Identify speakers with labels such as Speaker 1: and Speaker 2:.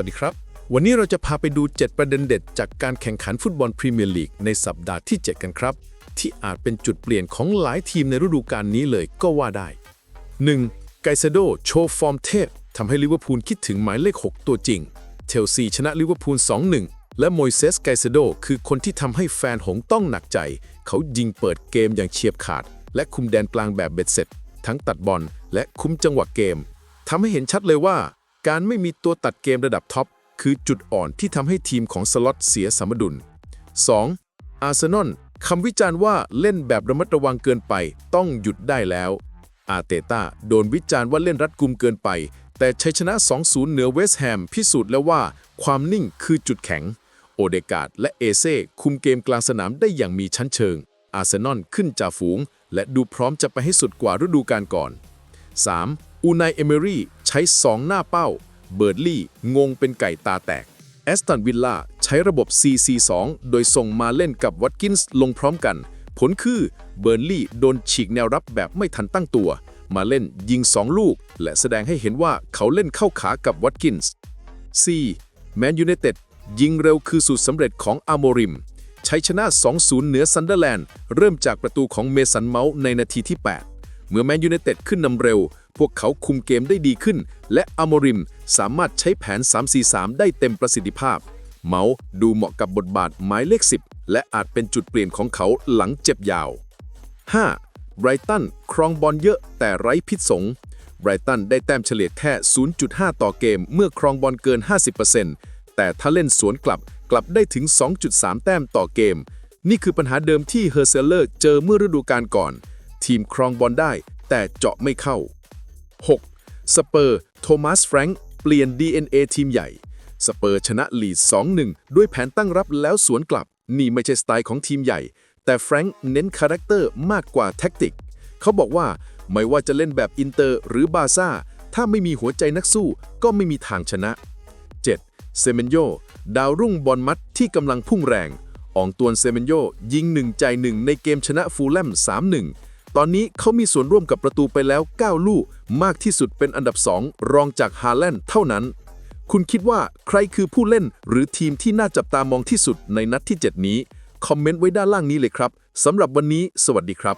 Speaker 1: วัสดีครับ วันนี้เราจะพาไปดู 7 ประเด็นเด็ด จากการแข่งขันฟุตบอลพรีเมียร์ลีกในสัปดาห์ที่ 7 กันครับ ที่อาจเป็นจุดเปลี่ยนของหลายทีมในฤดูกาลนี้เลยก็ว่าได้ 1. ไกเซโดโชว์ฟอร์มเทพทำให้ลิเวอร์พูลคิดถึงหมายเลข 6 ตัวจริง เชลซีชนะลิเวอร์พูล 2-1 และโมยเซสไกเซโดคือคนที่ทำให้แฟนหงต้องหนักใจ เขายิงเปิดเกมอย่างเฉียบขาด และคุมแดนกลางแบบเบ็ดเสร็จ ทั้งตัดบอลและคุมจังหวะเกมทำให้เห็นชัดเลยว่า การไม่มีตัวตัดเกมระดับท็อปคือจุดอ่อนที่ทำให้ทีมของสล็อตเสียสมดุล 2. อาร์เซนอลคำวิจารณ์ว่าเล่นแบบระมัดระวังเกินไป ต้องหยุดได้แล้ว อาร์เตต้าโดนวิจารณ์ว่าเล่นรัดกุมเกินไป แต่ชัยชนะ 2-0 เหนือเวสต์แฮมพิสูจน์แล้วว่า ความนิ่งคือจุดแข็ง โอเดกาดและเอเซ่คุมเกมกลางสนามได้อย่างมีชั้นเชิง อาร์เซนอลขึ้นจ่าฝูง และดูพร้อมจะไปให้สุดกว่าฤดูกาลก่อน 3. อูนายเอเมรี่ใช้2หน้าเป้า เบิร์ดลี่งงเป็นไก่ตาแตก แอสตันวิลล่าใช้ระบบ 4-4-2 โดยส่งมาเล่นกับวัตกินส์ลงพร้อมกัน ผลคือเบิร์นลี่โดนฉีกแนวรับแบบไม่ทันตั้งตัว มาเล่นยิง 2 ลูก และแสดงให้เห็นว่าเขาเล่นเข้าขากับวัตกินส์ 4. แมนยู i นเต็ดยิงเร็วคือสูตรสำเร็จของอาโมริม ใชัยชนะ 2-0 เหนือซันเดอร์แลนด์ เริ่มจากประตูของเมสันเมาส์ในนาทีที่ 8 เมื่อแมนยู i นเต็ดขึ้นนำเร็ว พวกเขาคุมเกมได้ดีขึ้น และอาโมริมสามารถใช้แผน 3-4-3 ได้เต็มประสิทธิภาพ เมาส์ดูเหมาะกับบทบาทหมายเลข 10 และอาจเป็นจุดเปลี่ยนของเขาหลังเจ็บยาว 5. ไบรตันครองบอลเยอะแต่ไร้พิษสงไบรตันได้แต้มเฉลี่ยแค่ 0.5 ต่อเกมเมื่อครองบอลเกิน 50%แต่ถ้าเล่นสวนกลับกลับได้ถึง 2.3 แต้มต่อเกม นี่คือปัญหาเดิมที่เฮอร์เซเลอร์เจอเมื่อฤดูกาลก่อน ทีมครองบอลได้แต่เจาะไม่เข้า 6. สเปอร์ โทมัสแฟรงค์เปลี่ยน DNA ทีมใหญ่ สเปอร์ชนะลีด 2-1 ด้วยแผนตั้งรับแล้วสวนกลับ นี่ไม่ใช่สไตล์ของทีมใหญ่ แต่แฟรงค์เน้นคาแรคเตอร์มากกว่าแท็กติก เขาบอกว่าไม่ว่าจะเล่นแบบอินเตอร์หรือบาซ่า ถ้าไม่มีหัวใจนักสู้ก็ไม่มีทางชนะ 7. เซเมนโย ดาวรุ่งบอลมัดที่กำลังพุ่งแรง อองตวนเซเมนโยยิงหนึ่งใจหนึ่งในเกมชนะฟูลแลม3-1 ตอนนี้เขามีส่วนร่วมกับประตูไปแล้ว 9 ลูก มากที่สุดเป็นอันดับ 2 รองจากฮาแลนด์เท่านั้น คุณคิดว่าใครคือผู้เล่นหรือทีมที่น่าจับตามองที่สุดในนัดที่ 7 นี้ คอมเมนต์ไว้ด้านล่างนี้เลยครับสำหรับวันนี้ สวัสดีครับ